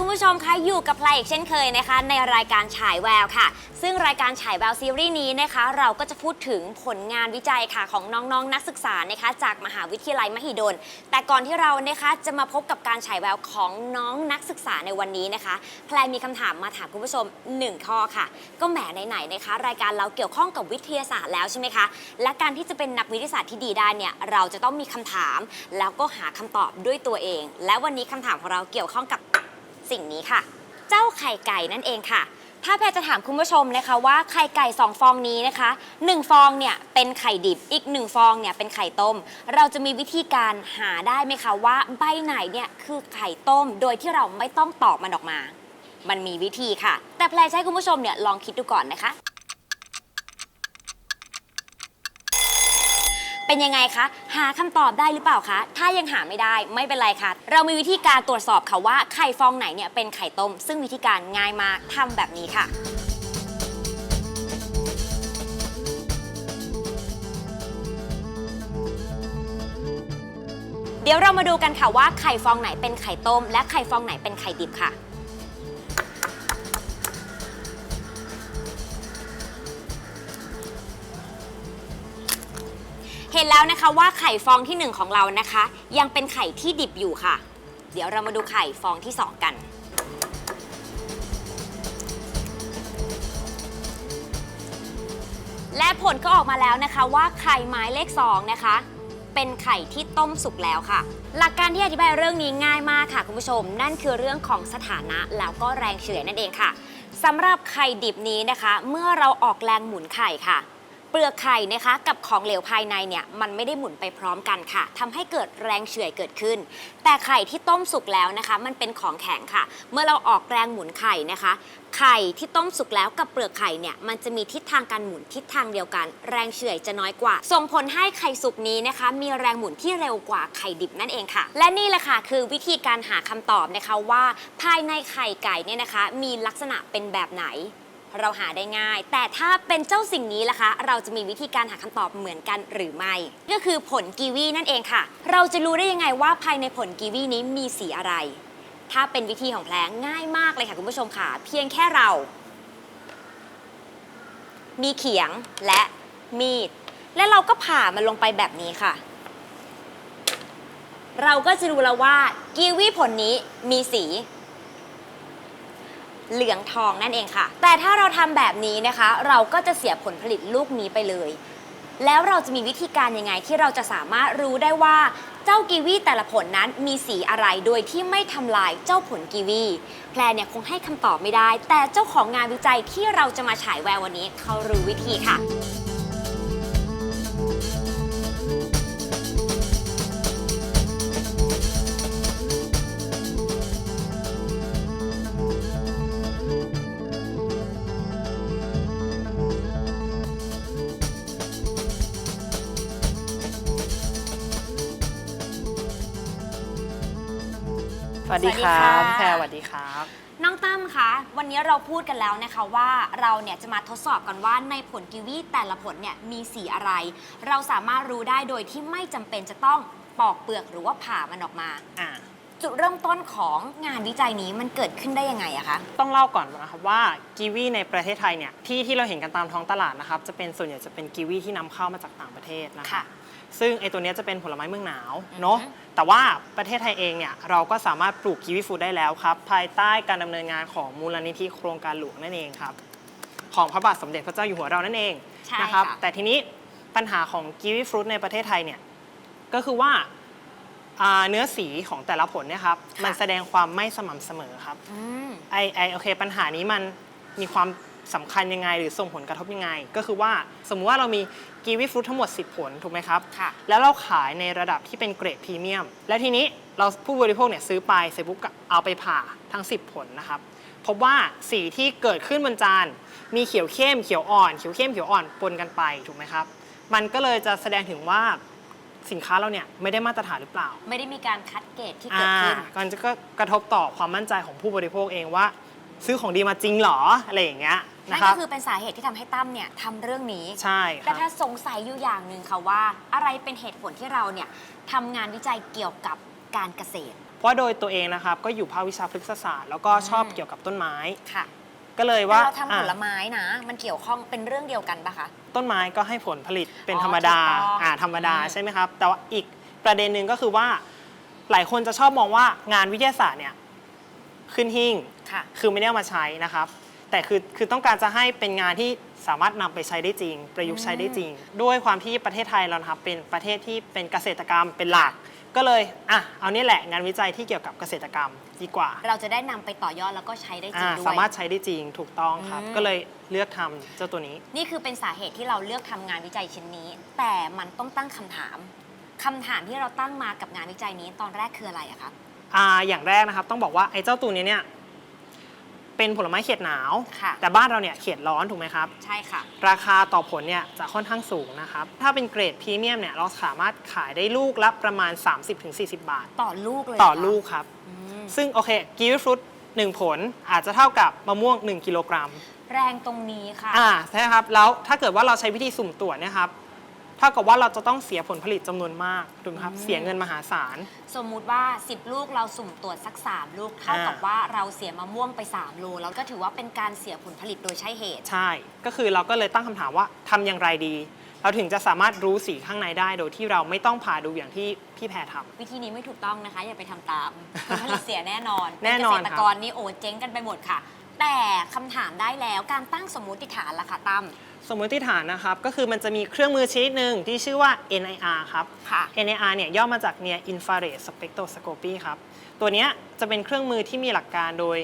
คุณผู้ชมคะอยู่กับไลอีกเช่นเคยนะคะ ในรายการฉายแววค่ะ ซึ่งรายการฉายแววซีรีส์นี้นะคะ เราก็จะพูดถึงผลงานวิจัยค่ะของน้องๆนนักศึกษานะคะ จากมหาวิทยาลัยมหิดล แต่ก่อนที่เรานะคะจะมาพบกับการฉายแววของน้องนักศึกษาในวันนี้นะคะแพรมีคำถามมาถามคุณผู้ชมหนึ่งข้อค่ะ ก็แหมไหนๆนะคะ รายการเราเกี่ยวข้องกับวิทยาศาสตร์แล้วใช่ไหมคะและการที่จะเป็นนักวิทยาศาสตร์ที่ดีได้เนี่ยเราจะต้องมีคำถาม แล้วก็หาคำตอบด้วยตัวเอง และวันนี้คำถามของเราเกี่ยวข้องกับ สิ่งนี้ค่ะ เจ้าไข่ไก่นั่นเองค่ะ ถ้าแพรจะถามคุณผู้ชมนะคะว่าไข่ไก่สองฟองนี้นะคะหนึ่งฟองเนี่ยเป็นไข่ดิบอีกหนึ่งฟองเนี่ยเป็นไข่ต้ม เราจะมีวิธีการหาได้ไหมคะว่าใบไหนเนี่ยคือไข่ต้ม โดยที่เราไม่ต้องตอกมันออกมา มันมีวิธีค่ะ แต่แพรจะให้คุณผู้ชมเนี่ยลองคิดดูก่อนนะคะ เป็นยังไงคะ หาคำตอบได้หรือเปล่าคะ ถ้ายังหาไม่ได้ไม่เป็นไรค่ะ เรามีวิธีการตรวจสอบค่ะว่าไข่ฟองไหนเนี่ยเป็นไข่ต้ม ซึ่งวิธีการง่ายมากทำแบบนี้ค่ะ เดี๋ยวเรามาดูกันค่ะว่าไข่ฟองไหนเป็นไข่ต้ม และไข่ฟองไหนเป็นไข่ดิบค่ะ เห็นแล้วนะคะว่าไข่ฟองที่หนึ่งของเรานะคะ ยังเป็นไข่ที่ดิบอยู่ค่ะ เดี๋ยวเรามาดูไข่ฟองที่สองกัน และผลก็ออกมาแล้วนะคะว่าไข่หมายเลข2นะคะ เป็นไข่ที่ต้มสุกแล้วค่ะ หลักการที่อธิบายเรื่องนี้ง่ายมากค่ะคุณผู้ชม นั่นคือเรื่องของสถานะแล้วก็แรงเฉื่อยนั่นเองค่ะสำหรับไข่ดิบนี้นะคะ เมื่อเราออกแรงหมุนไข่ค่ะ เปลือกไข่นะคะ กับของเหลวภายในเนี่ยมันไม่ได้หมุนไปพร้อมกันค่ะทำให้เกิดแรงเฉื่อยเกิดขึ้น แต่ไข่ที่ต้มสุกแล้วนะคะ มันเป็นของแข็งค่ะ เมื่อเราออกแรงหมุนไข่นะคะ ไข่ที่ต้มสุกแล้วกับเปลือกไข่เนี่ยมันจะมีทิศทางการหมุนทิศทางเดียวกัน แรงเฉื่อยจะน้อยกว่า ส่งผลให้ไข่สุกนี้นะคะ มีแรงหมุนที่เร็วกว่าไข่ดิบนั่นเองค่ะ และนี่แหละค่ะคือวิธีการหาคำตอบนะคะว่า ภายในไข่ไก่เนี่ยนะคะ มีลักษณะเป็นแบบไหน เราหาได้ง่าย แต่ถ้าเป็นเจ้าสิ่งนี้ล่ะคะ เราจะมีวิธีการหาคำตอบเหมือนกันหรือไม่ ก็คือผลกีวีนั่นเองค่ะ เราจะรู้ได้ยังไงว่าภายในผลกีวีนี้มีสีอะไร ถ้าเป็นวิธีของแพลงง่ายมากเลยค่ะคุณผู้ชมค่ะ เพียงแค่เรา มีเขียงและมีด และเราก็ผ่ามันลงไปแบบนี้ค่ะ เราก็จะรู้แล้วว่ากีวีผลนี้มีสี เหลืองทองนั่นเองค่ะ แต่ถ้าเราทำแบบนี้นะคะ เราก็จะเสียผลผลิตลูกนี้ไปเลย แล้วเราจะมีวิธีการยังไงที่เราจะสามารถรู้ได้ว่าเจ้ากีวีแต่ละผลนั้นมีสีอะไรโดยที่ไม่ทำลายเจ้าผลกีวีแพรเนี่ยคงให้คำตอบไม่ได้ แต่เจ้าของงานวิจัยที่เราจะมาฉายแวววันนี้เขารู้วิธีค่ะ วัสดีครัสวับสดีค่ะพี่แพรสวัสดีครับ น้องตั้มคะ วันนี้เราพูดกันแล้วนะคะว่าเราเนี่ยจะมาทดสอบกันว่าในผลกีวีแต่ละผลเนี่ยมีสีอะไร เราสามารถรู้ได้โดยที่ไม่จำเป็นจะต้องปอกเปลือกหรือว่าผ่ามันออกมา อ่า จุดเริ่มต้นของงานวิจัยนี้มันเกิดขึ้นได้ยังไงอะคะ ต้องเล่าก่อนนะครับว่ากีวีในประเทศไทยเนี่ยที่ที่เราเห็นกันตามท้องตลาดนะครับจะเป็นส่วนใหญ่จะเป็นกีวีที่นำเข้ามาจากต่างประเทศนะคะ ค่ะ ซึ่งไอตัวเนี้ยจะเป็นผลไม้เมืองหนาวเนาะแต่ว่าประเทศไทยเองเนี่ยเราก็สามารถปลูกกีวีฟูดได้แล้วครับ ภายใต้การดำเนินงานของมูลนิธิโครงการหลวงนั่นเองครับ ของพระบาทสมเด็จพระเจ้าอยู่หัวเรานั่นเองใช่นะครับค่ะ แต่ทีนี้ปัญหาของกีวีฟรุตในประเทศไทยเนี่ยก็คือว่าอ่าเนื้อสีของแต่ละผลเนี่ยครับมันแสดงความไม่สม่ำเสมอครับ อืม ไอไอโอเค ปัญหานี้มันมีความสำคัญยังไง หรือส่งผลกระทบยังไง ก็คือว่าสมมุติว่าเรามี กีวีฟรุตทั้งหมด 10 ผล ถูกไหมครับ ค่ะ แล้วเราขายในระดับที่เป็นเกรดพรีเมียม และทีนี้เราผู้บริโภคเนี่ยซื้อไปเสร็จปุ๊บก็เอาไปผ่าทั้ง 10 ผลนะครับ พบว่าสีที่เกิดขึ้นบนจานมีเขียวเข้มเขียวอ่อนเขียวเข้มเขียวอ่อนปนกันไปถูกไหมครับ มันก็เลยจะแสดงถึงว่าสินค้าเราเนี่ยไม่ได้มาตรฐานหรือเปล่า ไม่ได้มีการคัดเกรดที่เกิดขึ้นอ่ามันจะก็กระทบต่อความมั่นใจของผู้บริโภคเองว่า ซื้อของดีมาจริงเหรออะไรอย่างเงี้ยนั่นะนครัก็บคือเป็นสาเหตุที่ทำให้ตั้มเนี่ยทำเรื่องนี้ ใช่คแต่รับ ถ้าสงสัยอยู่อย่างหนึ่งค่ะว่า อะไรเป็นเหตุผลที่เราเนี่ยทำงานวิจัยเกี่ยวกับการเกษตรผว่าโดยตัวเองนะครับก็อยู่ภาควิชาพฤกษศาสตร์แล้วก็ชอบเกี่ยวกับต้นไม้ ค่ะก็เลยแต่ว่าเราทำผลอะไม้นะ มันเกี่ยวข้องเป็นเรื่องเดียวกันปะคะ ต้นไม้ก็ให้ผลผลิตเป็นอ๋อธรรมดาถูกต้องอ่าธรรมดาอืม ใช่ไหมครับ แต่ว่าอีกประเด็นหนึ่งก็คือว่า หลายคนจะชอบมองว่างานวิทยาศาสตร์เนี่ยขึ้นหิ้ง ค่ะ คือไม่ได้เอามาใช้นะครับ แต่คือคือต้องการจะให้เป็นงานที่สามารถนำไปใช้ได้จริง ประยุกต์ใช้ได้จริง ด้วยความที่ประเทศไทยเรานะครับเป็นประเทศที่เป็นเกษตรกรรมเป็นหลัก ก็เลยอะเอานี่แหละงานวิจัยที่เกี่ยวกับเกษตรกรรมดีกว่าเราจะได้นำไปต่อยอดแล้วก็ใช้ได้จริงอ่าด้วย สามารถใช้ได้จริงถูกต้องครับ อืม ก็เลยเลือกทำเจ้าตัวนี้ นี่คือเป็นสาเหตุที่เราเลือกทำงานวิจัยชิ้นนี้ แต่มันต้องตั้งคำถามคำถามที่เราตั้งมากับงานวิจัยนี้ตอนแรกคืออะไรอะคะอ่าอย่างแรกนะครับต้องบอกว่าไอ้เจ้าตัวนี้เนี่ย เป็นผลไม้เขียดหนาว ค่ะ แต่บ้านเราเนี่ยเขียดร้อนถูกไหมครับ ใช่ค่ะ ราคาต่อผลเนี่ยจะค่อนข้างสูงนะครับ ถ้าเป็นเกรดพรีเมียมเนี่ยเราสามารถขายได้ลูกละประมาณ 30-40 บาท ต่อลูกเลยต่อเหรคะลูกครับ อืมซึ่งโอเคกีวีฟรุตหนึ่งผลอาจจะเท่ากับมะม่วง 1 กิโลกรัม แรงตรงนี้ค่ะ อ่าใช่ครับ แล้วถ้าเกิดว่าเราใช้วิธีสุ่มตรวจเนะครับ เท่ากับว่าเราจะต้องเสียผลผลิตจำนวนมากถูกไหมครับอืมเสียเงินมหาศาล สมมุติว่า 10 ลูกเราสุ่มตรวจสัก 3 ลูก เท่ากับอ่าว่าเราเสียมะม่วงไป 3 โล แล้วก็ถือว่าเป็นการเสียผลผลิตโดยใช่เหตุ ใช่ ก็คือเราก็เลยตั้งคำถามว่าทำอย่างไรดี เราถึงจะสามารถรู้สีข้างในได้โดยที่เราไม่ต้องผ่าดูอย่างที่พี่แพรทำ วิธีนี้ไม่ถูกต้องนะคะ อย่าไปทำตามผลผลิตเสียแน่นอนแน่นอนเป็เกษตรกรนี่โอ้เจ๊งกันไปหมดค่ะ แต่คำถามได้แล้วการตั้งสมมุติฐานล่ะค่ะตั้ม สมมติฐานนะครับ ก็คือมันจะมีเครื่องมือชนิดหนึ่งที่ชื่อว่า NIR ครับ ค่ะ NIR เนี่ยย่อมาจาก Near Infrared Spectroscopy ครับ ตัวเนี้ยจะเป็นเครื่องมือที่มีหลักการโดย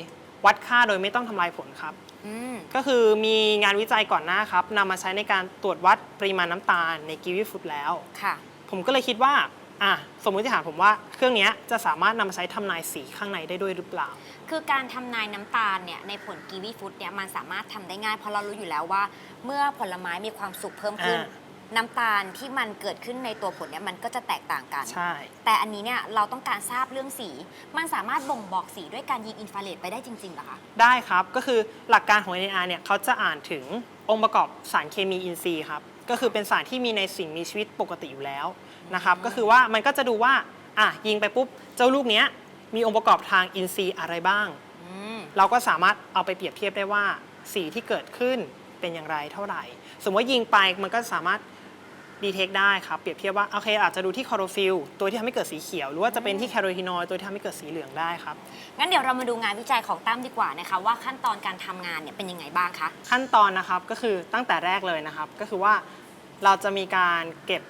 วัดค่าโดยไม่ต้องทำลายผลครับ อืม ก็คือมีงานวิจัยก่อนหน้าครับนำมาใช้ในการตรวจวัดปริมาณน้ำตาลในกีวีฟูดแล้ว ค่ะ ผมก็เลยคิดว่าอะสมมติฐานผมว่าเครื่องเนี้ยจะสามารถนำมาใช้ทำนายสีข้างในได้ด้วยหรือเปล่า คือการทำนายน้ำตาลเนี่ยในผลกีวีฟูดเนี่ยมันสามารถทำได้ง่ายเพราะเรารู้อยู่แล้วว่า เมื่อผลไม้มีความสุกเพิ่มขึ้น อ่า น้ำตาลที่มันเกิดขึ้นในตัวผลเนี่ยมันก็จะแตกต่างกัน ใช่ แต่อันนี้เนี่ยเราต้องการทราบเรื่องสี มันสามารถบ่งบอกสีด้วยการยิงอินฟราเรดไปได้จริงๆเหรอคะ ได้ครับ ก็คือหลักการของ NIR เนี่ยเขาจะอ่านถึงองค์ประกอบสารเคมีอินทรีย์ครับ ก็คือเป็นสารที่มีในสิ่งมีชีวิตปกติอยู่แล้วนะครับ ก็คือว่ามันก็จะดูว่าอะยิงไปปุ๊บ เจ้าลูกเนี้ยมีองค์ประกอบทางอินทรีย์อะไรบ้าง อืม เราก็สามารถเอาไปเปรียบเทียบได้ว่าสีที่เกิดขึ้น เป็นอย่างไรเท่าไหร่ สมมติว่ายิงไปมันก็สามารถดีเทคได้ครับ เปรียบเทียบว่า โอเค อาจจะดูที่คลอโรฟิลตัวที่ทำให้เกิดสีเขียว หรือว่าจะเป็นที่แคโรทีนอยด์ตัวที่ทำให้เกิดสีเหลืองได้ครับ งั้นเดี๋ยวเรามาดูงานวิจัยของตั้มดีกว่านะคะว่าขั้นตอนการทำงานเนี่ยเป็นยังไงบ้างคะ ขั้นตอนนะครับก็คือตั้งแต่แรกเลยนะครับ ก็คือว่าเราจะมีการเก็บ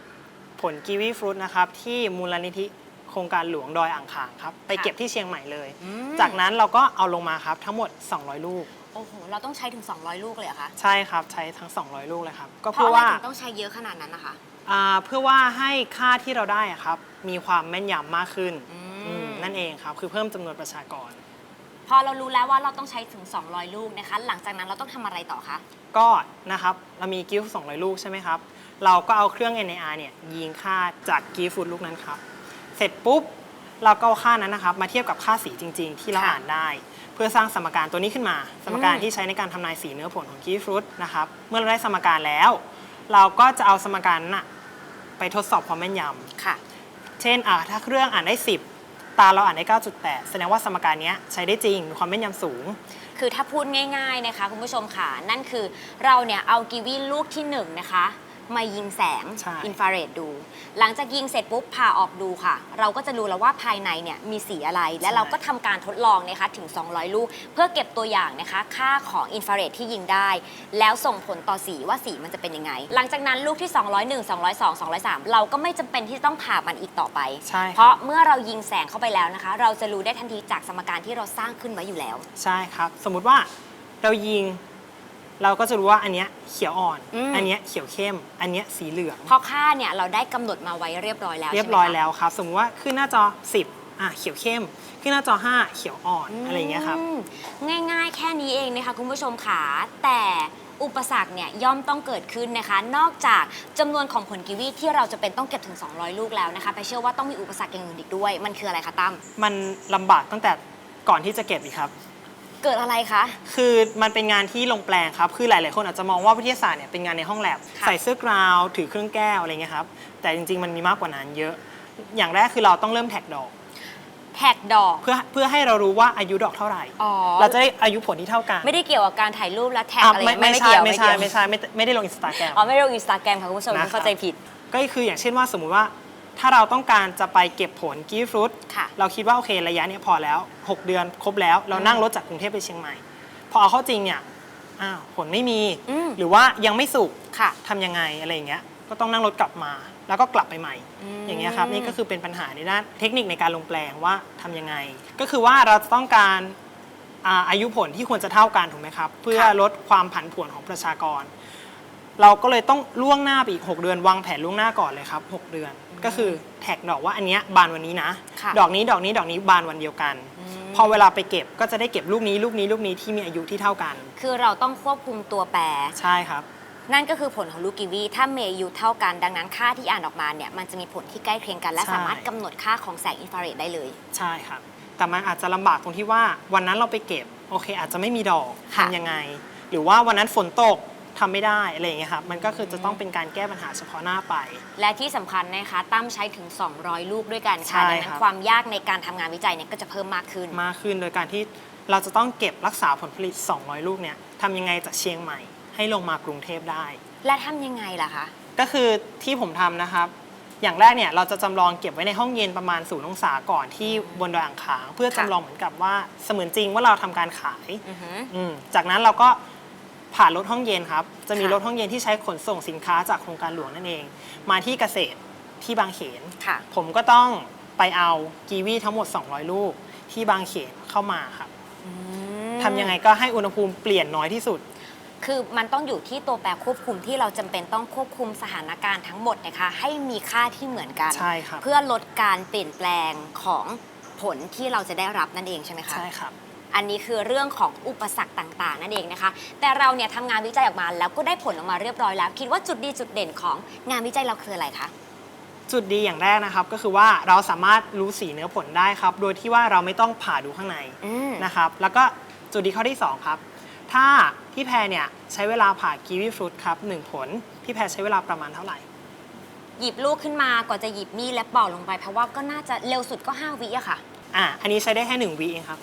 ผลกีวีฟรุตนะครับ ที่มูลนิธิโครงการหลวงดอยอ่างขางครับ ไปเก็บที่เชียงใหม่เลย อืม จากนั้นเราก็เอาลงมาครับทั้งหมด 200 ลูก โอ้โห เราต้องใช้ถึง 200 ลูกเลยเหรอคะใช่ครับใช้ทั้ง 200 ลูกเลยครับ ก็เพเพื่ราะออะไรว่าถึงต้องใช้เยอะขนาดนั้นนะคะ อ่าเพื่อว่าให้ค่าที่เราได้อะครับ มีความแม่นยำมากขึ้นอือืมมนั่นเองครับคือเพิ่มจำนวนประชากร พอเรารู้แล้วว่าเราต้องใช้ถึง 200 ลูกนะคะ หลังจากนั้นเราต้องทำอะไรต่อคะ ก็นะครับเรามีกิฟต์200 ลูกใช่ไหมครับ เราก็เอาเครื่อง NAR เนี่ยยิงค่าจากกิฟต์ฟูดลูกนั้นครับ เสร็จปุ๊บ เราก็เอาค่านั้นนะครับ มาเทียบกับค่าสีจริง ๆ ที่เราค่ะ อ่านได้ เพื่อสร้างสมการตัวนี้ขึ้นมา สมการอืมที่ใช้ในการทำนายสีเนื้อผลของกิฟต์ฟูดนะครับ เมื่อเราได้สมการแล้ว เราก็จะเอาสมการนั้นน่ะไปทดสอบความแม่นยำค่ะ เช่นอะถ้าเครื่องอ่านได้ 10 ตาเราอ่านได้ 9.8 แสดงว่าสมการเนี้ยใช้ได้จริงมีความแม่นยำสูง คือถ้าพูดง่าย ๆนะคะ คุณผู้ชมค่ะ นั่นคือเราเนี่ยเอากีวีลูกที่หนึ่งนะคะ มายิงแสงใช่ อินฟราเรดดู หลังจากยิงเสร็จปุ๊บผ่าออกดูค่ะ เราก็จะรู้แล้วว่าภายในเนี่ยมีสีอะไร และเราก็ทำการทดลองนะคะถึง 200 ลูก เพื่อเก็บตัวอย่างนะคะ ค่าของอินฟราเรดที่ยิงได้ แล้วส่งผลต่อสีว่าสีมันจะเป็นยังไง หลังจากนั้นลูกที่ 201 202 203 เราก็ไม่จำเป็นที่จะต้องผ่ามันอีกต่อไป ใช่ครับ เพราะเมื่อเรายิงแสงเข้าไปแล้วนะคะ เราจะรู้ได้ทันทีจากสมการที่เราสร้างขึ้นไว้อยู่แล้ว ใช่ครับ สมมุติว่าเรายิง เราก็จะรู้ว่าอันเนี้ยเขียวอ่อน อืม อันเนี้ยเขียวเข้ม อันเนี้ยสีเหลือง เพราะค่าเนี่ยเราได้กำหนดมาไว้เรียบร้อยแล้วเรียบร้อยใช่ไหมคะ แล้วครับ สมมติว่าขึ้นหน้าจอ 10อะเขียวเข้ม ขึ้นหน้าจอ 5 เขียวอ่อนอะไรอย่างเงี้ยครับ อืมง่ายๆ แค่นี้เองนะคะคุณผู้ชมค่ะแต่อุปสรรคเนี่ยย่อมต้องเกิดขึ้นนะคะ นอกจากจำนวนของผลกีวีที่เราจะเป็นต้องเก็บถึง 200 ลูกแล้วนะคะไปเชื่อว่าต้องมีอุปสรรคอย่างอื่นอีกด้วย มันคืออะไรคะตั้ม มันลำบากตั้งแต่ก่อนที่จะเก็บอีกครับ เกิดอะไรคะ คือมันเป็นงานที่ลงแปลงครับ คือหลาย ๆ คนอาจจะมองว่าวิทยาศาสตร์เนี่ยเป็นงานในห้องแลบค่ะ ใส่เสื้อกราวถือเครื่องแก้วอะไรเงี้ยครับ แต่จริง ๆ มันมีมากกว่านั้นเยอะ อย่างแรกคือเราต้องเริ่มแท็กดอก แท็กดอก เพื่อเพื่อให้เรารู้ว่าอายุดอกเท่าไหร่ อ๋อ เราจะได้อายุผลที่เท่ากันไม่ได้เกี่ยวกับการถ่ายรูปและแท็กอะอะไรไม่ไม่ไม่ไม่ใช่เกี่ยวไม่ใช่เกี่ยวไม่ใช่ไม่ไม่ได้ลงอินสตาแกรม อ๋อไม่ได้ลงอินสตาแกรมค่ะคุณผู้ชมนะครับ เข้าใจผิด ก็คืออย่างเช่นว่าสมมุติว่า ถ้าเราต้องการจะไปเก็บผลกีฟรุตค่ะ เราคิดว่าโอเคระยะเนี้ยพอแล้ว 6 เดือนครบแล้ว เรานั่งรถจากกรุงเทพไปเชียงใหม่ พอเอาเข้าจริงเนี่ยอ้าวผลไม่มี อืม หรือว่ายังไม่สุกค่ะ ทำยังไงอะไรอย่างเงี้ยก็ต้องนั่งรถกลับมา แล้วก็กลับไปใหม่ อืม อย่างเงี้ยครับนี่ก็คือเป็นปัญหาในด้านเทคนิคในการลงแปลงว่าทำยังไง ก็คือว่าเราจะต้องการอ่าอายุผลที่ควรจะเท่ากันถูกไหมครับ เพื่อลดความผันผวนของประชากร เราก็เลยต้องล่วงหน้าไปอีก 6 เดือนวางแผนล่วงหน้าก่อนเลยครับ 6 เดือน ก็คือแท็กดอกว่าอันเนี้ยบานวันนี้นะ ค่ะ ดอกนี้ดอกนี้ดอกนี้บานวันเดียวกันอืมพอเวลาไปเก็บก็จะได้เก็บลูกนี้ลูกนี้ลูกนี้ที่มีอายุที่เท่ากัน คือเราต้องควบคุมตัวแปร ใช่ครับ นั่นก็คือผลของลูกกีวีถ้าเมย์อายุเท่ากันดังนั้นค่าที่อ่านออกมาเนี่ยมันจะมีผลที่ใกล้เคียงกัน และใช่ สามารถกำหนดค่าของแสงอินฟราเรดได้เลย ใช่ครับ แต่มันอาจจะลำบากตรงที่ว่าวันนั้นเราไปเก็บ โอเค อาจจะไม่มีดอกค่ะ ทำยังไง หรือว่าวันนั้นฝนตก ทำไม่ได้อะไรอย่างเงี้ยครับมันก็คือจะต้องเป็นการแก้ปัญหาเฉพาะหน้าไป และที่สำคัญนะคะตั้มใช้ถึง 200 ลูกด้วยกันใช่ค่ะดังนั้ครันบความยากในการทำงานวิจัยเนี่ยก็จะเพิ่มมากขึ้นมากขึ้น โดยการที่เราจะต้องเก็บรักษาผลผลิต 200 ลูกเนี่ยทำยังไงจากเชียงใหม่ ให้ลงมากรุงเทพได้ และทำยังไงล่ะคะก็คือที่ผมทำนะครับอย่างแรกเนี่ยเราจะจำลองเก็บไว้ในห้องเย็นประมาณศูนย์องศาก่อนที่บนดอยอ่างขาง เพื่อจำลองเหมือนกับว่าเสมือนจริงว่าเราทำการขายอือหืออืมจากนั้นเราก็ ผ่านรถห้องเย็นครับ จะมีค่ะรถห้องเย็นที่ใช้ขนส่งสินค้าจากโครงการหลวงนั่นเอง มาที่เกษตรที่บางเขน ค่ะ ผมก็ต้องไปเอากีวีทั้งหมด 200 ลูกที่บางเขนเข้ามาครับอืมทำยังไงก็ให้อุณหภูมิเปลี่ยนน้อยที่สุด คือมันต้องอยู่ที่ตัวแปรควบคุมที่เราจำเป็นต้องควบคุมสถานการณ์ทั้งหมดนะคะให้มีค่าที่เหมือนกัน ใช่ครับ เพื่อลดการเปลี่ยนแปลงของผลที่เราจะได้รับนั่นเองใช่ไหมคะ ใช่ครับ อันนี้คือเรื่องของอุปสรรคต่างๆ นั่นเองนะคะ แต่เราเนี่ยทำงานวิจัยออกมาแล้วก็ได้ผลออกมาเรียบร้อยแล้ว คิดว่าจุดดีจุดเด่นของงานวิจัยเราคืออะไรคะจุดดีอย่างแรกนะครับก็คือว่าเราสามารถรู้สีเนื้อผลได้ครับ โดยที่ว่าเราไม่ต้องผ่าดูข้างในอืมนะครับ แล้วก็จุดดีข้อที่ 2 ครับ ถ้าพี่แพรเนี่ยใช้เวลาผ่ากีวีฟรุตครับหนึ่งผล พี่แพรใช้เวลาประมาณเท่าไหร่ หยิบลูกขึ้นมากว่าจะหยิบมีดและปอกลงไปเพราะว่าก็น่าจะเร็วสุดก็5วิอะค่ะ อะอันนี้ใช้ได้แค่หนึ่งวิเองครับ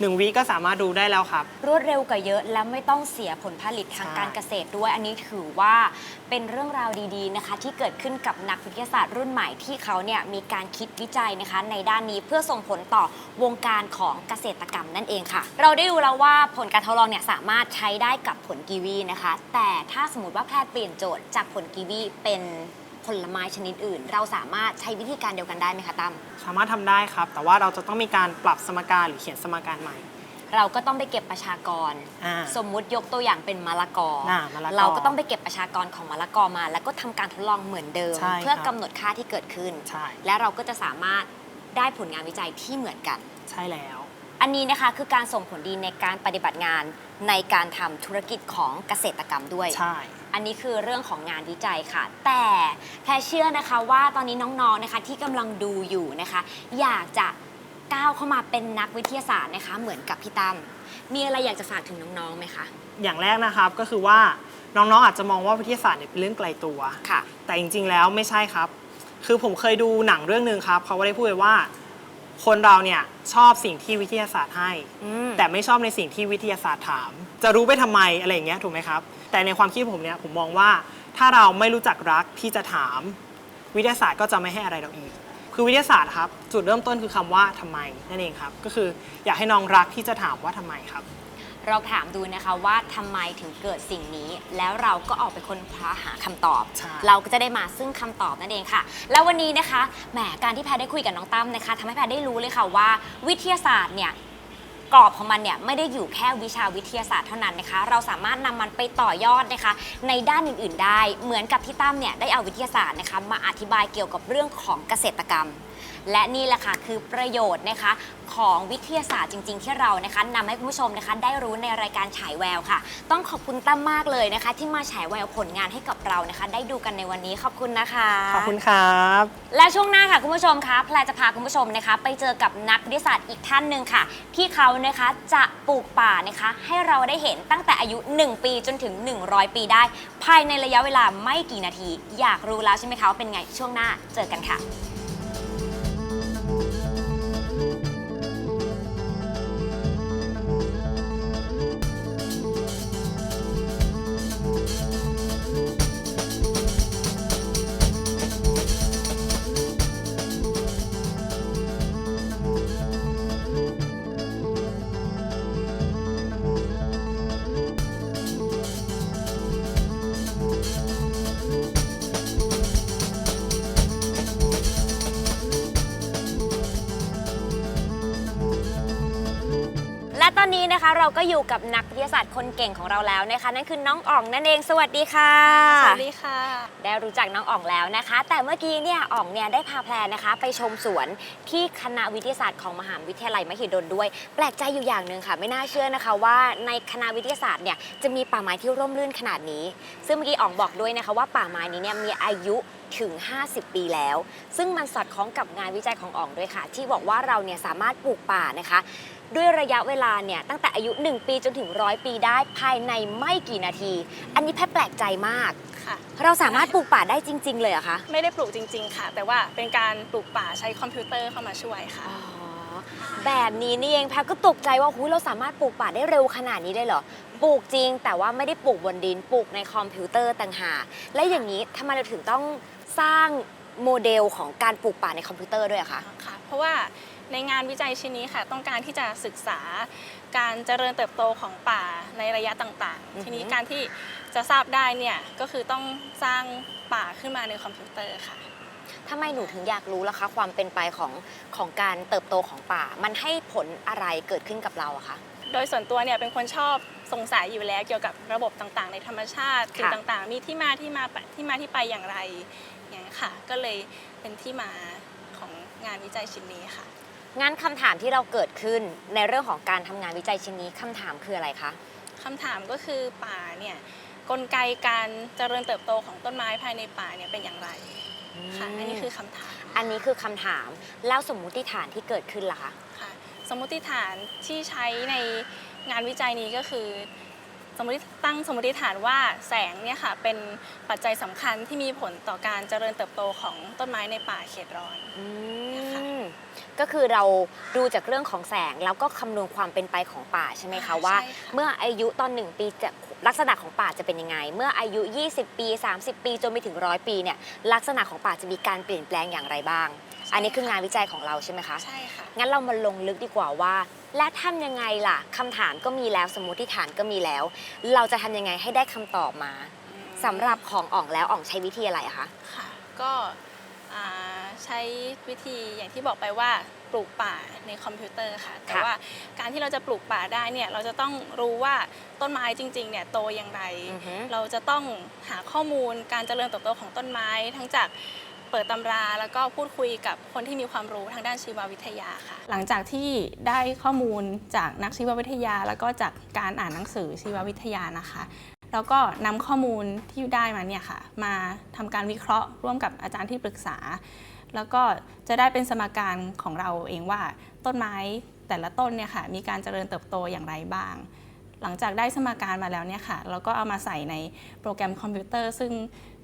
หนึ่งวิก็สามารถดูได้แล้วครับ รวดเร็วกว่าเยอะและไม่ต้องเสียผลผลิตทางการเกษตรด้วย อันนี้ถือว่าเป็นเรื่องราวดีๆนะคะ ที่เกิดขึ้นกับนักวิทยาศาสตร์รุ่นใหม่ที่เขาเนี่ยมีการคิดวิจัยนะคะ ในด้านนี้เพื่อส่งผลต่อวงการของเกษตรกรรมนั่นเองค่ะ เราได้ดูแล้วว่าผลการทดลองเนี่ยสามารถใช้ได้กับผลกีวีนะคะ แต่ถ้าสมมติว่าแพทย์เปลี่ยนโจทย์จากผลกีวีเป็น ผลไม้ชนิดอื่น เราสามารถใช้วิธีการเดียวกันได้ไหมคะตั้มสามารถทำได้ครับ แต่ว่าเราจะต้องมีการปรับสมการหรือเขียนสมการใหม่ เราก็ต้องไปเก็บประชากร อ่า สมมุติยกตัวอย่างเป็นมะละกอ น่ะมะละกอเราก็ต้องไปเก็บประชากรของมะละกอมา แล้วก็ทำการทดลองเหมือนเดิม ใช่เพื่อครับ กำหนดค่าที่เกิดขึ้น ใช่และเราก็จะสามารถได้ผลงานวิจัยที่เหมือนกัน ใช่แล้ว อันนี้นะคะคือการส่งผลดีในการปฏิบัติงานในการทำธุรกิจของเกษตรกรรมด้วย ใช่ อันนี้คือเรื่องของงานวิจัยค่ะ แต่แพรเชื่อนะคะว่าตอนนี้น้องๆนะคะที่กำลังดูอยู่นะคะ อยากจะก้าวเข้ามาเป็นนักวิทยาศาสตร์นะคะ เหมือนกับพี่ตั้มมีอะไรอยากจะฝากถึงน้องๆไหมคะอย่างแรกนะครับก็คือว่าน้องๆอาจจะมองว่าวิทยาศาสตร์เนี่ยเป็นเรื่องไกลตัว ค่ะ แต่จริงๆแล้วไม่ใช่ครับ คือผมเคยดูหนังเรื่องหนึ่งครับเขาได้พูดไว้ว่า คนเราเนี่ยชอบสิ่งที่วิทยาศาสตร์ให้ อืม แต่ไม่ชอบในสิ่งที่วิทยาศาสตร์ถาม จะรู้ไปทำไมอะไรอย่างเงี้ยถูกไหมครับ แต่ในความคิดผมเนี่ยผมมองว่าถ้าเราไม่รู้จักรักที่จะถาม วิทยาศาสตร์ก็จะไม่ให้อะไรเราอีก คือวิทยาศาสตร์ครับ จุดเริ่มต้นคือคำว่าทำไมนั่นเองครับ ก็คืออยากให้น้องรักที่จะถามว่าทำไมครับ เราถามดูนะคะว่าทำไมถึงเกิดสิ่งนี้ แล้วเราก็ออกไปค้นคว้าหาคำตอบ ใช่ เราก็จะได้มาซึ่งคำตอบนั่นเองค่ะ แล้ววันนี้นะคะแหมการที่แพรได้คุยกับน้องตั้มนะคะทำให้แพรได้รู้เลยค่ะว่า วิทยาศาสตร์เนี่ย กรอบของมันเนี่ยไม่ได้อยู่แค่วิชาวิทยาศาสตร์เท่านั้นนะคะ เราสามารถนำมันไปต่อยอดนะคะ ในด้านอื่น ๆ ได้ เหมือนกับที่ตั้มเนี่ยได้เอาวิทยาศาสตร์นะคะมาอธิบายเกี่ยวกับเรื่องของเกษตรกรรม และนี่แหละค่ะคือประโยชน์นะคะของวิทยาศาสตร์จริง ๆ ที่เรานะคะนำให้คุณผู้ชมนะคะได้รู้ในรายการฉายแววค่ะ ต้องขอบคุณตั้มมากเลยนะคะ ที่มาฉายแววผลงานให้กับเรานะคะ ได้ดูกันในวันนี้ขอบคุณนะคะ ขอบคุณครับ และช่วงหน้าค่ะคุณผู้ชมคะแพรจะพาคุณผู้ชมนะคะ ไปเจอกับนักวิทยาศาสตร์อีกท่านหนึ่งค่ะ ที่เขานะคะจะปลูกป่านะคะ ให้เราได้เห็นตั้งแต่อายุ 1 ปีจนถึง 100 ปีได้ ภายในระยะเวลาไม่กี่นาที อยากรู้แล้วใช่ไหมคะว่าเป็นไงช่วงหน้าเจอกันค่ะ เราก็อยู่กับนักวิทยาศาสตร์คนเก่งของเราแล้วนะคะ นั่นคือน้องอ่องนั่นเอง สวัสดีค่ะ สวัสดีค่ะ ได้รู้จักน้องอ่องแล้วนะคะ แต่เมื่อกี้เนี่ยอ่องเนี่ยได้พาแพรนะคะ ไปชมสวนที่คณะวิทยาศาสตร์ของมหาวิทยาลัยมหิดลด้วย แปลกใจอยู่อย่างหนึ่งค่ะ ไม่น่าเชื่อนะคะว่าในคณะวิทยาศาสตร์เนี่ยจะมีป่าไม้ที่ร่มรื่นขนาดนี้ ซึ่งเมื่อกี้อ่องบอกด้วยนะคะว่าป่าไม้นี้เนี่ยมีอายุถึง 50 ปีแล้ว ซึ่งมันสอดคล้องกับงานวิจัยของอ่องด้วยค่ะ ที่บอกว่าเราเนี่ยสามารถปลูกป่านะคะ ด้วยระยะเวลาเนี่ยตั้งแต่อายุ 1 ปีจนถึงร้อยปีได้ภายในไม่กี่นาที อันนี้แพทย์แปลกใจมาก ค่ะ เราสามารถปลูกป่าได้จริง ๆ เลยเหรอคะ ไม่ได้ปลูกจริง ๆ ค่ะ แต่ว่าเป็นการปลูกป่าใช้คอมพิวเตอร์เข้ามาช่วยค่ะอ๋อแบบนี้นี่เองแพทย์ก็ตกใจว่าหูยเราสามารถปลูกป่าได้เร็วขนาดนี้ได้เหรอ ปลูกจริง แต่ว่าไม่ได้ปลูกบนดิน ปลูกในคอมพิวเตอร์ต่างหาก และอย่างนี้ทำไมเราถึงต้องสร้างโมเดลของการปลูกป่าในคอมพิวเตอร์ด้วยอะคะ ค่ะ เพราะว่าในงานวิจัยชิ้นนี้ค่ะ ต้องการที่จะศึกษาการเจริญเติบโตของป่าในระยะต่างอือฮึๆทีนี้การที่ จะทราบได้เนี่ยก็คือต้องสร้างป่าขึ้นมาในคอมพิวเตอร์ค่ะ ทำไมหนูถึงอยากรู้ล่ะคะ ความเป็นไปของของการเติบโตของป่า มันให้ผลอะไรเกิดขึ้นกับเราอะคะ โดยส่วนตัวเนี่ยเป็นคนชอบสงสัยอยู่แล้วเกี่ยวกับระบบต่างๆ ในธรรมชาติสิ่งค่ะ ต่างๆ มีที่มาที่มาไปที่มาที่ไปอย่างไรอย่างนี้ยค่ะ ก็เลยเป็นที่มาของงานวิจัยชิ้นนี้ค่ะ งั้นคำถามที่เราเกิดขึ้นในเรื่องของการทำงานวิจัยชิ้นนี้คำถามคืออะไรคะ คำถามก็คือป่าเนี่ย กลไกการเจริญเติบโตของต้นไม้ภายในป่าเนี่ยเป็นอย่างไรค่ะอันนี้คือคำถามอันนี้คือคำถาม แล้วสมมุติฐานที่เกิดขึ้นล่ะคะค่ะ สมมติฐานที่ใช้ในงานวิจัยนี้ก็คือ สมมติตั้งสมมติฐานว่าแสงเนี่ยค่ะเป็นปัจจัยสำคัญที่มีผลต่อการเจริญเติบโตของต้นไม้ในป่าเขตร้อน อืค่ะม ก็คือเราดูจากเรื่องของแสง แล้วก็คำนวณความเป็นไปของป่าใช่ไหมคะว่าใช่ค่ะเมื่ออายุตอนหนึ่งปีจะลักษณะของป่าจะเป็นยังไง เมื่ออายุ 20 ปี 30 ปีจนไปถึงร้อยปีเนี่ยลักษณะของป่าจะมีการเปลี่ยนแปลงอย่างไรบ้าง อันนี้คืองานวิจัยของเราใช่ไหมคะใช่ค่ะงั้นเรามาลงลึกดีกว่าว่า และทำยังไงล่ะคำถามก็มีแล้วสมมติฐานก็มีแล้ว เราจะทำยังไงให้ได้คำตอบมาสำหรับของอ่องแล้วอ่องใช้วิธีอะไรอะคะค่ะ ก็อ่า ใช้วิธีอย่างที่บอกไปว่าปลูกป่าในคอมพิวเตอร์ค่ะ แต่ค่ะว่าการที่เราจะปลูกป่าได้เนี่ยเราจะต้องรู้ว่าต้นไม้จริงๆเนี่ยโตอย่างไรอือฮึเราจะต้องหาข้อมูลการเจริญเติบโตของต้นไม้ ทั้งจากเปิดตำราแล้วก็พูดคุยกับคนที่มีความรู้ทางด้านชีววิทยาค่ะ หลังจากที่ได้ข้อมูลจากนักชีววิทยา แล้วก็จากการอ่านหนังสือชีววิทยานะคะ แล้วก็นำข้อมูลที่ได้มาเนี่ยค่ะ มาทำการวิเคราะห์ร่วมกับอาจารย์ที่ปรึกษา แล้วก็จะได้เป็นสมการของเราเองว่าต้นไม้แต่ละต้นเนี่ยค่ะมีการเจริญเติบโตอย่างไรบ้าง หลังจากได้สมการมาแล้วเนี่ยค่ะ เราก็เอามาใส่ในโปรแกรมคอมพิวเตอร์ซึ่ง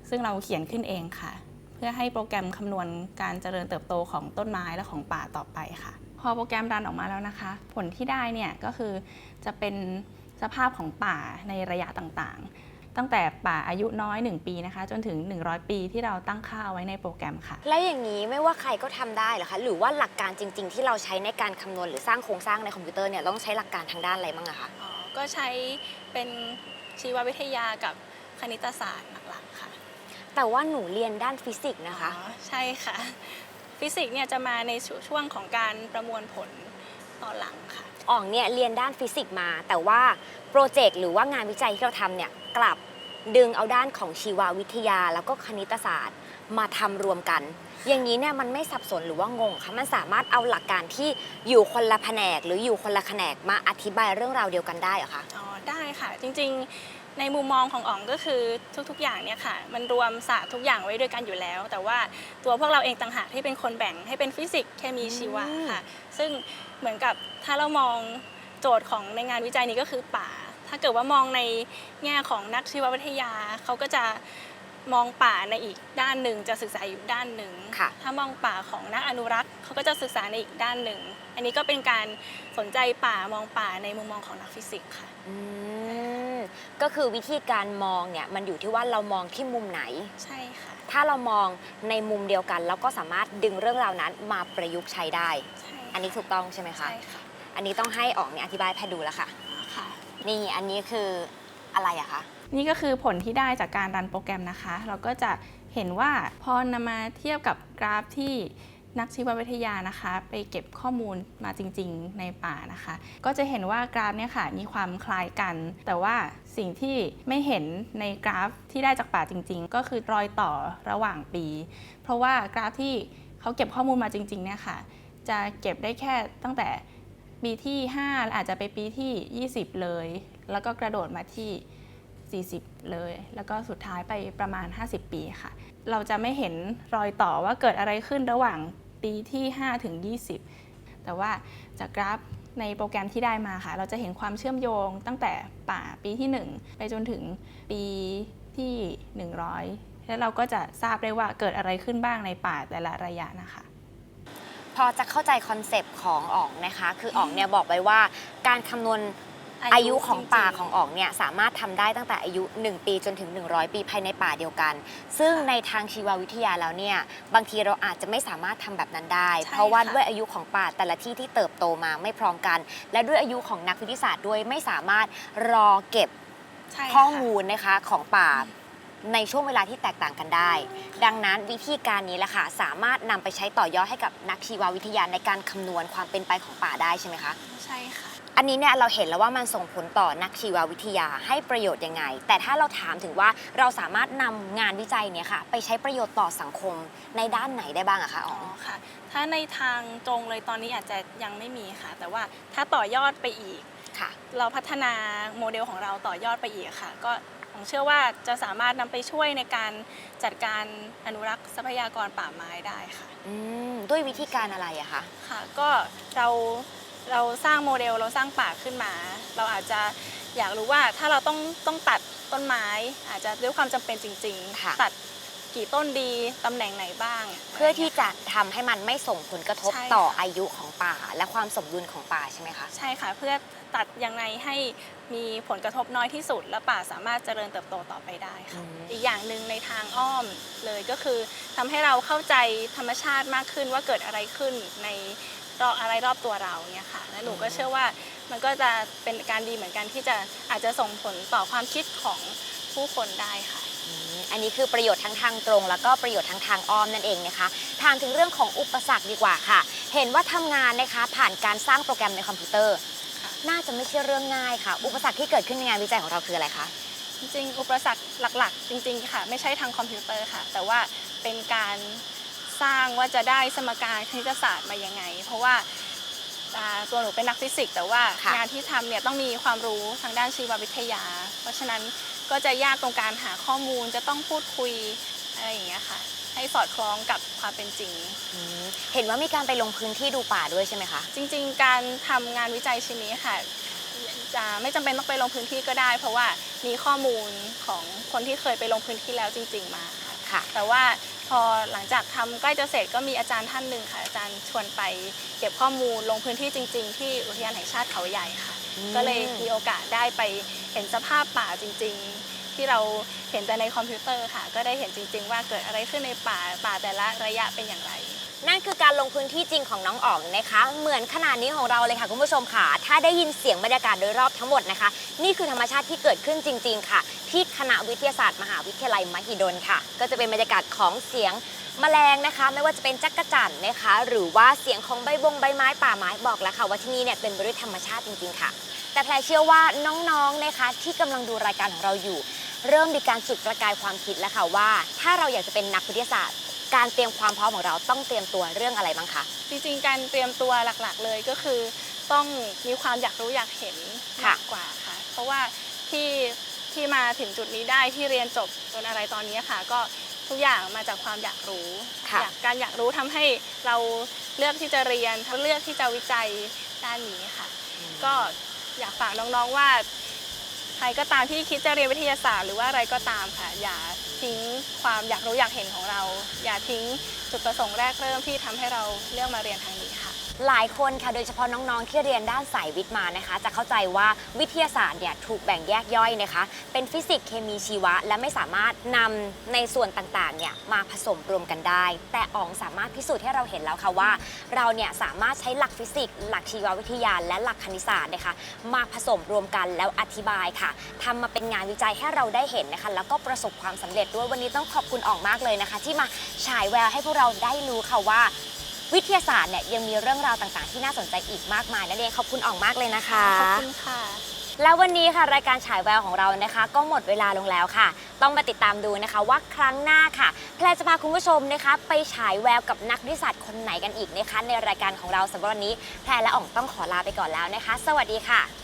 ซึ่งเราเขียนขึ้นเองค่ะ เพื่อให้โปรแกรมคำนวณการเจริญเติบโตของต้นไม้และของป่าต่อไปค่ะ พอโปรแกรมรันออกมาแล้วนะคะ ผลที่ได้เนี่ยก็คือจะเป็นสภาพของป่าในระยะต่างๆ ตั้งแต่ป่าอายุน้อย 1 ปีนะคะ จนถึง 100 ปีที่เราตั้งค่าเอาไว้ในโปรแกรมค่ะ แล้วอย่างนี้ไม่ว่าใครก็ทำได้เหรอคะหรือว่าหลักการจริง ๆ ที่เราใช้ในการคำนวณหรือสร้างโครงสร้างในคอมพิวเตอร์เนี่ยต้องใช้หลักการทางด้านอะไรบ้างอะคะ อ๋อก็ใช้เป็นชีววิทยากับคณิตศาสตร์หลักๆค่ะแต่ว่าหนูเรียนด้านฟิสิกส์นะคะ อ๋อใช่ค่ะ ฟิสิกส์เนี่ยจะมาในช่วงของการประมวลผลตอนหลังค่ะ อ่องเนี่ยเรียนด้านฟิสิกส์มา แต่ว่า โปรเจกต์หรือว่างานวิจัยที่เราทำเนี่ยกลับดึงเอาด้านของชีววิทยาแล้วก็คณิตศาสตร์ มาทำรวมกัน อย่างนี้เนี่ยมันไม่สับสนหรือว่างงคะมันสามารถเอาหลักการที่อยู่คนละแผนก หรืออยู่คนละแขนกมาอธิบายเรื่องราวเดียวกันได้เหรอคะ อ๋อได้ค่ะจริงๆในมุมมองของอ๋องก็คือทุกๆ อย่างเนี่ยค่ะ มันรวมศาสตร์ทุกอย่างไว้ด้วยกันอยู่แล้ว แต่ว่าตัวพวกเราเองต่างหากที่เป็นคนแบ่งให้เป็นฟิสิกส์เคมีชีวะค่ะ ซึ่งเหมือนกับถ้าเรามอง โจทย์ของในงานวิจัยนี้ก็คือป่า ถ้าเกิดว่ามองในแง่ของนักชีววิทยาเขาก็จะมองป่าในอีกด้านหนึ่งจะศึกษาอยู่ด้านหนึ่งค่ะถ้ามองป่าของนักอนุรักษ์เขาก็จะศึกษาในอีกด้านหนึ่ง อันนี้ก็เป็นการสนใจป่ามองป่าในมุมมองของนักฟิสิกส์ค่ะอืมก็คือวิธีการมองเนี่ยมันอยู่ที่ว่าเรามองที่มุมไหน ใช่ค่ะ ถ้าเรามองในมุมเดียวกันแล้วก็สามารถดึงเรื่องราวนั้นมาประยุกต์ใช้ได้ใช่อันนี้ถูกต้องใช่ไหมคะ ใช่ค่ะ อันนี้ต้องให้ออกเนี่ยอธิบายแพทย์ดูแล้วค่ะ ค่ะ นี่อันนี้คืออะไรอะคะ นี่ก็คือผลที่ได้จากการรันโปรแกรมนะคะ เราก็จะเห็นว่าพอนำมาเทียบกับกราฟที่นักชีววิทยานะคะ ไปเก็บข้อมูลมาจริง ๆ ในป่านะคะ ก็จะเห็นว่ากราฟเนี่ยค่ะมีความคล้ายกัน แต่ว่าสิ่งที่ไม่เห็นในกราฟที่ได้จากป่าจริง ๆ ก็คือรอยต่อระหว่างปี เพราะว่ากราฟที่เขาเก็บข้อมูลมาจริงๆเนี่ยค่ะ จะเก็บได้แค่ตั้งแต่ ปีที่ 5 อาจจะไปปีที่ 20 เลย แล้วก็กระโดดมาที่ 40 เลย แล้วก็สุดท้ายไปประมาณ 50 ปีค่ะ เราจะไม่เห็นรอยต่อว่าเกิดอะไรขึ้นระหว่างปีที่ 5 ถึง 20 แต่ว่าจากกราฟในโปรแกรมที่ได้มาค่ะ เราจะเห็นความเชื่อมโยงตั้งแต่ป่าปีที่ 1 ไปจนถึงปีที่ 100 แล้วเราก็จะทราบได้ว่าเกิดอะไรขึ้นบ้างในป่าแต่ละระยะนะคะ พอจะเข้าใจคอนเซปต์ของอ๋องนะคะ คืออ๋องเนี่ยบอกไว้ว่าการคำนวณอาอายุยุของป่าจริงๆของอ๋องเนี่ยสามารถทำได้ตั้งแต่อายุ 1 ปีจนถึง 100 ปีภายในป่าเดียวกัน ซึ่งในทางชีววิทยาแล้วเนี่ยบางทีเราอาจจะไม่สามารถทำแบบนั้นได้ใช่เพราะว่าค่ะด้วยอายุของป่าแต่ละที่ที่เติบโตมาไม่พร้อมกัน และด้วยอายุของนักวิทยาศาสตร์ด้วยไม่สามารถรอเก็บใช่ค่ะข้อมูลนะคะของป่า ในช่วงเวลาที่แตกต่างกันได้ ดังนั้นวิธีการนี้แหละค่ะสามารถนำไปใช้ต่อยอดให้กับนักชีววิทยาในการคำนวณความเป็นไปของป่าได้ใช่ไหมคะ ใช่ค่ะ อันนี้เนี่ยเราเห็นแล้วว่ามันส่งผลต่อนักชีววิทยาให้ประโยชน์ยังไง แต่ถ้าเราถามถึงว่าเราสามารถนำงานวิจัยเนี่ยค่ะ ไปใช้ประโยชน์ต่อสังคมในด้านไหนได้บ้างอะคะอ๋อ๋ออค่ะ ถ้าในทางตรงเลยตอนนี้อาจจะยังไม่มีค่ะ แต่ว่าถ้าต่อยอดไปอีก ค่ะ เราพัฒนาโมเดลของเราต่อยอดไปอีกค่ะ ก็ ผมเชื่อว่าจะสามารถนำไปช่วยในการจัดการอนุรักษ์ทรัพยากรป่าไม้ได้ค่ะอืมด้วยวิธีการอะไรอะคะ ค่ะ ก็เราเราสร้างโมเดลเราสร้างป่าขึ้นมา เราอาจจะอยากรู้ว่าถ้าเราต้องต้องตัดต้นไม้ อาจจะด้วยความจำเป็นจริงค่ะ ๆ ตัดกี่ต้นดีตำแหน่งไหนบ้าง เพื่อที่จะทำให้มันไม่ส่งผลกระทบใช่ต่อค่ะอายุของป่า และความสมดุลของป่าใช่ไหมคะ ใช่ค่ะ เพื่อตัดยังไงให้ มีผลกระทบน้อยที่สุด และป่าสามารถเจริญเติบโตต่อไปได้ค่ะอืมอีกอย่างหนึ่งในทางอ้อมเลยก็คือทำให้เราเข้าใจธรรมชาติมากขึ้นว่าเกิดอะไรขึ้นในรอบอะไรรอบตัวเราเนี่ยค่ะ และหนูก็เชื่อว่ามันก็จะเป็นการดีเหมือนกันที่จะอาจจะส่งผลต่อความคิดของผู้คนได้ค่ะอืมอันนี้คือประโยชน์ทั้งทางตรง แล้วก็ประโยชน์ทั้งทางอ้อมนั่นเองนะคะถามถึงเรื่องของอุปสรรคดีกว่าค่ะ เห็นว่าทำงานนะคะผ่านการสร้างโปรแกรมในคอมพิวเตอร์ค่ะ น่าจะไม่ใช่เรื่องง่ายค่ะ อุปสรรคที่เกิดขึ้นในงานวิจัยของเราคืออะไรคะจริงๆอุปสรรคหลักๆ จริงๆค่ะ ไม่ใช่ทางคอมพิวเตอร์ค่ะ แต่ว่าเป็นการสร้างว่าจะได้สมการคณิตศาสตร์มายังไง เพราะว่าอ่าตัวหนูเป็นนักฟิสิกส์แต่ว่าค่ะงานที่ทำเนี่ยต้องมีความรู้ทางด้านชีววิทยา เพราะฉะนั้นก็จะยากตรงการหาข้อมูลจะต้องพูดคุยอะไรอย่างเงี้ยค่ะ ให้สอดคล้องกับความเป็นจริง อืมเห็นว่ามีการไปลงพื้นที่ดูป่าด้วยใช่ไหมคะ จริง ๆ การทำงานวิจัยชิ้นนี้ค่ะจะไม่จำเป็นต้องไปลงพื้นที่ก็ได้ เพราะว่ามีข้อมูลของคนที่เคยไปลงพื้นที่แล้วจริง ๆ มาค่ะ ค่ะ แต่ว่าพอหลังจากทำใกล้จะเสร็จก็มีอาจารย์ท่านหนึ่งค่ะ อาจารย์ชวนไปเก็บข้อมูลลงพื้นที่จริง ๆ ที่อุทยานแห่งชาติเขาใหญ่ค่ะ อืม ก็เลยมีโอกาสได้ไปเห็นสภาพป่าจริง ๆ ที่เราเห็นแต่ในคอมพิวเตอร์ค่ะ ก็ได้เห็นจริง ๆ ว่าเกิดอะไรขึ้นในป่าป่าแต่ละระยะเป็นอย่างไร นั่นคือการลงพื้นที่จริงของน้องอ๋องนะคะ เหมือนขนาดนี้ของเราเลยค่ะคุณผู้ชมค่ะ ถ้าได้ยินเสียงบรรยากาศโดยรอบทั้งหมดนะคะ นี่คือธรรมชาติที่เกิดขึ้นจริง ๆ ค่ะ ที่คณะวิทยาศาสตร์มหาวิทยาลัยมหิดลค่ะ ก็จะเป็นบรรยากาศของเสียงแมลงนะคะ ไม่ว่าจะเป็นจักรจั่นนะคะ หรือว่าเสียงของใบบงใบไม้ป่าไม้บอกแล้วค่ะว่าที่นี่เนี่ยเต็มไปด้วยธรรมชาติจริง ๆ ค่ะ แต่แพรเชื่อว่าน้องๆนะคะที่กำลังดูรายการของเราอยู่ เริ่มมีการจุดประกายความคิดแล้วค่ะว่า ถ้าเราอยากจะเป็นนักวิทยาศาสตร์ การเตรียมความพร้อมของเราต้องเตรียมตัวเรื่องอะไรบ้างคะจริงๆ การเตรียมตัวหลักๆ เลยก็คือ ต้องมีความอยากรู้อยากเห็นค่ะมากกว่าค่ะ เพราะว่าที่ที่มาถึงจุดนี้ได้ที่เรียนจบจนอะไรตอนนี้ค่ะ ก็ทุกอย่างมาจากความอยากรู้ค่ะอยากการอยากรู้ทำให้เราเลือกที่จะเรียนทั้งเลือกที่จะวิจัยด้านนี้ค่ะ ก็ อยากฝากน้องๆว่า ใครก็ตามที่คิดจะเรียนวิทยาศาสตร์หรือว่าอะไรก็ตามค่ะ อย่าทิ้งความอยากรู้อยากเห็นของเรา อย่าทิ้งจุดประสงค์แรกเริ่มที่ทำให้เราเลือกมาเรียนทางนี้ หลายคนค่ะโดยเฉพาะน้องๆที่เรียนด้านสายวิทย์มานะคะ จะเข้าใจว่าวิทยาศาสตร์เนี่ยถูกแบ่งแยกย่อยนะคะ เป็นฟิสิกส์เคมีชีวะ และไม่สามารถนำในส่วนต่างๆเนี่ยมาผสมรวมกันได้ แต่อ๋องสามารถพิสูจน์ให้เราเห็นแล้วค่ะว่า เราเนี่ยสามารถใช้หลักฟิสิกส์หลักชีววิทยา และหลักคณิตศาสตร์นะคะ มาผสมรวมกันแล้วอธิบายค่ะทำมาเป็นงานวิจัยให้เราได้เห็นนะคะ แล้วก็ประสบความสำเร็จด้วยวันนี้ต้องขอบคุณอ๋องมากเลยนะคะ ที่มาฉายแววให้พวกเราได้รู้ค่ะว่า วิทยาศาสตร์เนี่ยยังมีเรื่องราวต่างๆ ที่น่าสนใจอีกมากมายนั่นเองขอบคุณอ่องมากเลยนะคะ ขอบคุณค่ะ แล้ววันนี้ค่ะรายการฉายแววของเรานะคะ ก็หมดเวลาลงแล้วค่ะ ต้องมาติดตามดูนะคะว่าครั้งหน้าค่ะ แพรจะพาคุณผู้ชมนะคะ ไปฉายแววกับนักวิทยาศาสตร์คนไหนกันอีกนะคะในรายการของเราสำหรับวันนี้แพรและอ่องต้องขอลาไปก่อนแล้วนะคะ สวัสดีค่ะ